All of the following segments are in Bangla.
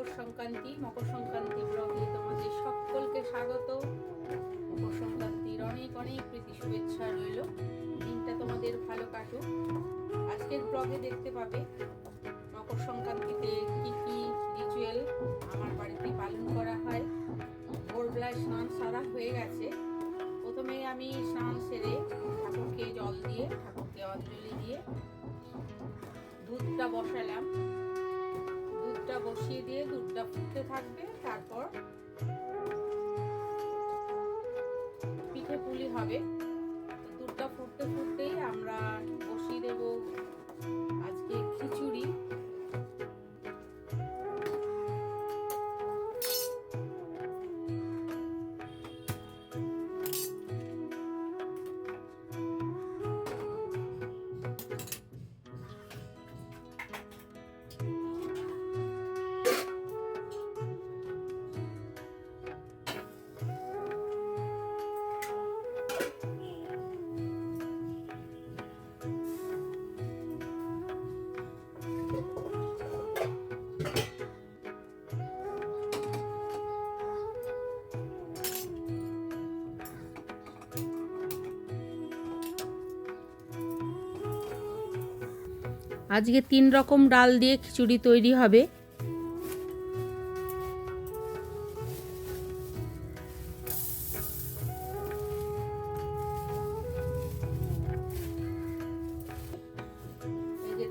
মকর সংক্রান্তি মকর সংক্রান্তি ব্লগে তোমাদের সকলকে স্বাগত। মকর সংক্রান্তির অনেক অনেক প্রীতি শুভেচ্ছা রইল। দিনটা তোমাদের ভালো কাটুক। আজকের ব্লগে দেখতে পাবে মকর সংক্রান্তিতে কী কী রিচুয়াল আমার বাড়িতে পালন করা হয়। ভোরবেলায় স্নান সারা হয়ে গেছে। প্রথমে আমি স্নান সেরে ঠাকুরকে জল দিয়ে, ঠাকুরকে অঞ্জলি দিয়ে দুধটা বসালাম। বসিয়ে দিয়ে দুধটা ফুটতে থাকবে তারপর পিঠে পুলি হবে। আজকে তিন রকম ডাল দিয়ে খিচুড়ি তৈরি হবে।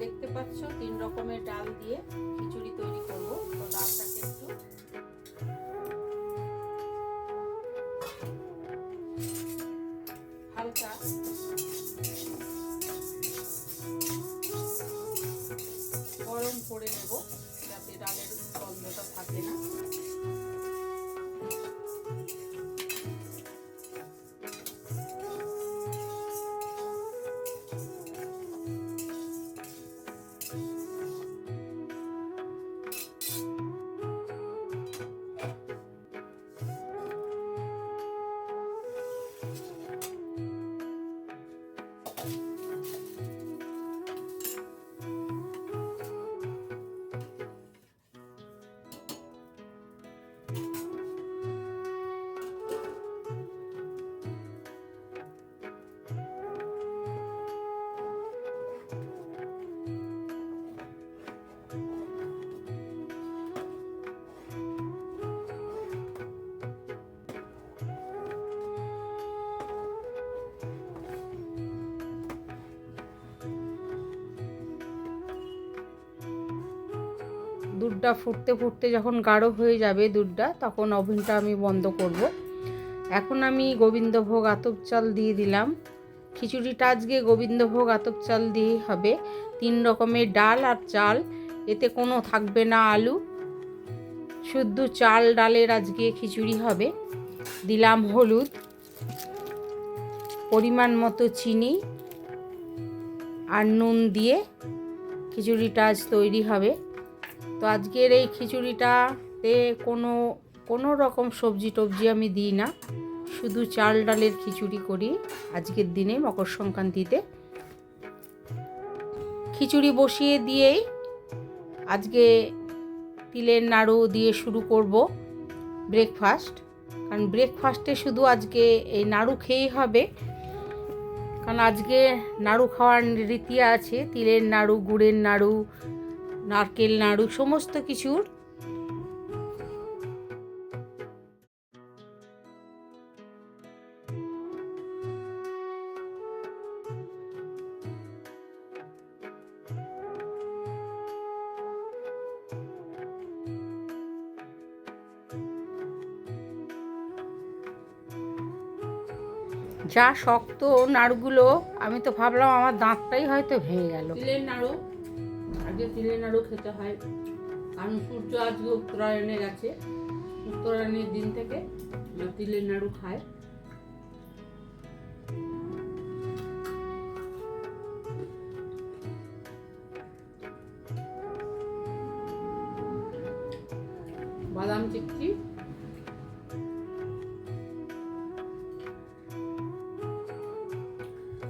দেখতে পাচ্ছ, তিন রকমের ডাল দিয়ে খিচুড়ি তৈরি করব। ডালটাকে হালকা করে নেব। যাতে ডালের গন্ধটা থাকে না। দুধটা ফুটতে ফুটতে যখন গাঢ় হয়ে যাবে দুধটা, তখন ওভেনটা আমি বন্ধ করব। এখন আমি গোবিন্দভোগ আতপ চাল দিয়ে দিলাম। খিচুড়িটা আজকে গোবিন্দভোগ আতপ চাল দিয়েই হবে। তিন রকমের ডাল আর চাল, এতে কোনো থাকবে না আলু। শুদ্ধ চাল ডালের আজকে খিচুড়ি হবে। দিলাম হলুদ, পরিমাণ মতো চিনি আর নুন দিয়ে খিচুড়িটা আজ তৈরি হবে। তো আজকের এই খিচুড়িটাতে কোনো কোনো রকম সবজি টবজি আমি দিই না। শুধু চাল ডালের খিচুড়ি করি। আজকের দিনে মকর সংক্রান্তিতে। খিচুড়ি বসিয়ে দিয়েই আজকে তিলের নাড়ু দিয়ে শুরু করব ব্রেকফাস্ট। কারণ ব্রেকফাস্টে শুধু আজকে এই নাড়ু খেয়েই হবে। কারণ আজকে নাড়ু খাওয়ার রীতি আছে। তিলের নাড়ু, গুড়ের নাড়ু নারকেল, নাড়ু, সমস্ত কিছুর। যা শক্ত নাড়ুগুলো, আমি তো ভাবলাম আমার দাঁতটাই হয়তো ভেঙে গেল। তিলের নাড়ু। আগে তিলের নাড়ু খেতে হয়। কারণ সূর্য আজকে উত্তরায়ণে গেছে। উত্তরায়ণের দিন থেকে তিলের নাড়ু খায়। বাদাম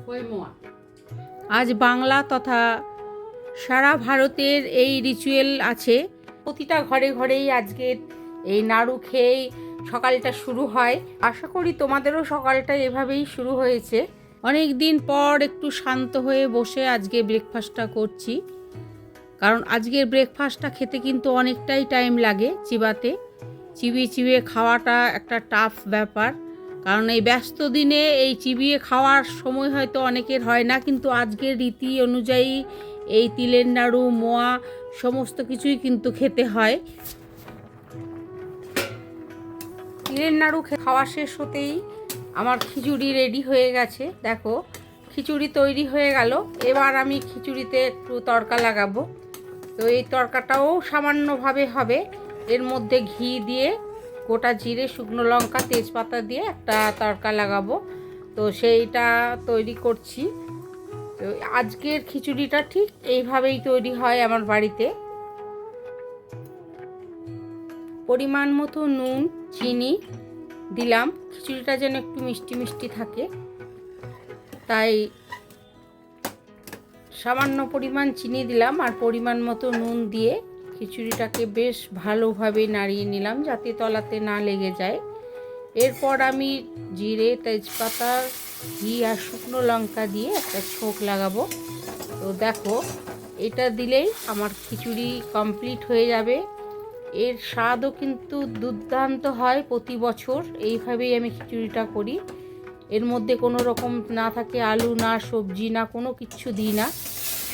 খৈমোয়া আজ বাংলা তথা সারা ভারতের এই রিচুয়াল আছে। প্রতিটা ঘরে ঘরেই আজকের এই নাড়ু খেয়েই সকালটা শুরু হয়। আশা করি তোমাদেরও সকালটা এভাবেই শুরু হয়েছে। অনেক দিন পর একটু শান্ত হয়ে বসে আজকে ব্রেকফাস্টটা করছি। কারণ আজকের ব্রেকফাস্টটা খেতে কিন্তু অনেকটাই টাইম লাগে চিবাতে। চিবিয়ে চিবিয়ে খাওয়াটা একটা টাফ ব্যাপার। কারণ এই ব্যস্ত দিনে এই চিবিয়ে খাওয়ার সময় হয়তো অনেকের হয় না, কিন্তু আজকের রীতি অনুযায়ী এই তিলের নাড়ু, মোয়া, সমস্ত কিছুই কিন্তু খেতে হয়। তিলের নাড়ু খাওয়া শেষ হতেই আমার খিচুড়ি রেডি হয়ে গেছে। দেখো, খিচুড়ি তৈরি হয়ে গেল। এবার আমি খিচুড়িতে একটু তড়কা লাগাবো। তো এই তড়কাটাও সামান্যভাবে হবে। এর মধ্যে ঘি দিয়ে গোটা জিরে, শুকনো লঙ্কা, তেজপাতা দিয়ে একটা তড়কা লাগাবো। তো সেইটা তৈরি করছি। তো আজকের খিচুড়িটা ঠিক এইভাবেই তৈরি হয় আমার বাড়িতে। পরিমাণ মতো নুন, চিনি দিলাম। খিচুড়িটা যেন একটু মিষ্টি মিষ্টি থাকে। তাই সামান্য পরিমাণ চিনি দিলাম আর পরিমাণ মতো নুন দিয়ে খিচুড়িটাকে বেশ ভালোভাবে নাড়িয়ে নিলাম যাতে তলাতে না লেগে যায়। এরপর আমি জিরে, তেজপাতা, ঘি আর শুকনো লঙ্কা দিয়ে একটা ছোঁক লাগাবো। তো দেখো, এটা দিলেই আমার খিচুড়ি কমপ্লিট হয়ে যাবে। এর স্বাদও কিন্তু দুর্দান্ত হয় প্রতি বছর। এইভাবেই আমি খিচুড়িটা করি। এর মধ্যে কোনো রকম না থাকে আলু, না সবজি, না কোনো কিছু দিই না।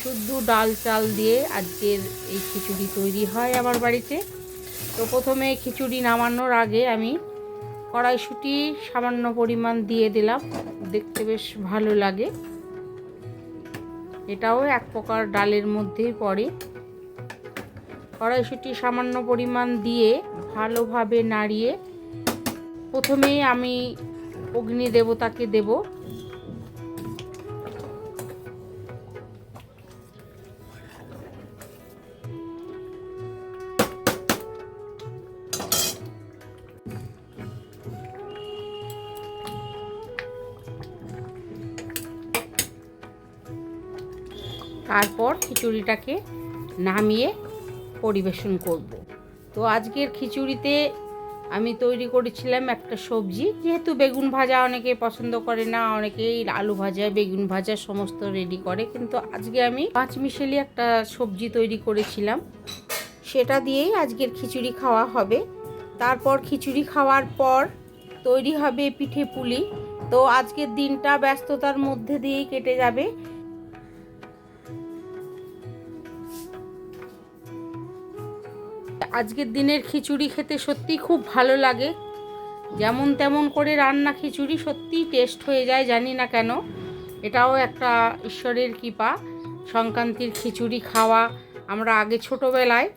শুদ্ধ ডাল চাল দিয়ে আজকের এই খিচুড়ি তৈরি হয় আমার বাড়িতে। তো প্রথমে খিচুড়ি নামানোর আগে আমি কড়াইশুঁটি সামান্য পরিমাণ দিয়ে দিলাম। দেখতে বেশ ভালো লাগে। এটাও এক প্রকার ডালের মধ্যেই পড়ে। কড়াইশুঁটি সামান্য পরিমাণ দিয়ে ভালোভাবে নাড়িয়ে প্রথমেই আমি অগ্নি দেবতাকে দেব। তারপর খিচুড়িটাকে নামিয়ে পরিবেশন করব। তো আজকের খিচুড়িতে আমি তৈরি করেছিলাম একটা সবজি। যেহেতু বেগুন ভাজা অনেকে পছন্দ করে না, অনেকেই আলু ভাজা, বেগুন ভাজা সমস্ত রেডি করে। কিন্তু আজকে আমি পাঁচ পাঁচমিশেলি একটা সবজি তৈরি করেছিলাম। সেটা দিয়েই আজকের খিচুড়ি খাওয়া হবে। তারপর খিচুড়ি খাওয়ার পর তৈরি হবে পিঠে পুলি। তো আজকের দিনটা ব্যস্ততার মধ্যে দিয়েই কেটে যাবে। আজকের দিনের খিচুড়ি খেতে সত্যি খুব ভালো লাগে। যেমন তেমন করে রান্না খিচুড়ি সত্যিই টেস্ট হয়ে যায়, জানি না কেন। এটাও একটা ঈশ্বরের কৃপা। সংক্রান্তির খিচুড়ি খাওয়া। আমরা আগে ছোটোবেলায়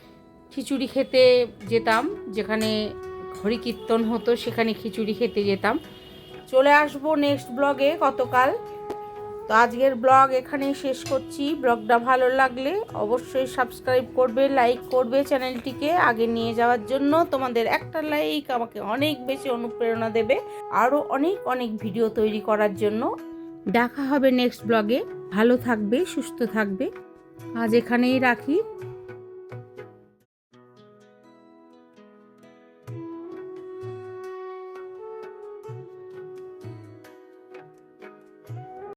খিচুড়ি খেতে যেতাম, যেখানে হরি কীর্তন হতো, সেখানে খিচুড়ি খেতে যেতাম। চলে আসব নেক্সট ব্লগে গতকাল তো আজকের ব্লগ এখানেই শেষ করছি। ব্লগটা ভালো লাগলে অবশ্যই সাবস্ক্রাইব করবে লাইক করবে চ্যানেলটিকে। আগে নিয়ে যাওয়ার জন্য তোমাদের একটা লাইক আমাকে অনেক বেশি অনুপ্রেরণা দেবে। আরও অনেক অনেক ভিডিও তৈরি করার জন্য। দেখা হবে নেক্সট ব্লগে। ভালো থাকবে, সুস্থ থাকবে। আজ এখানেই রাখি।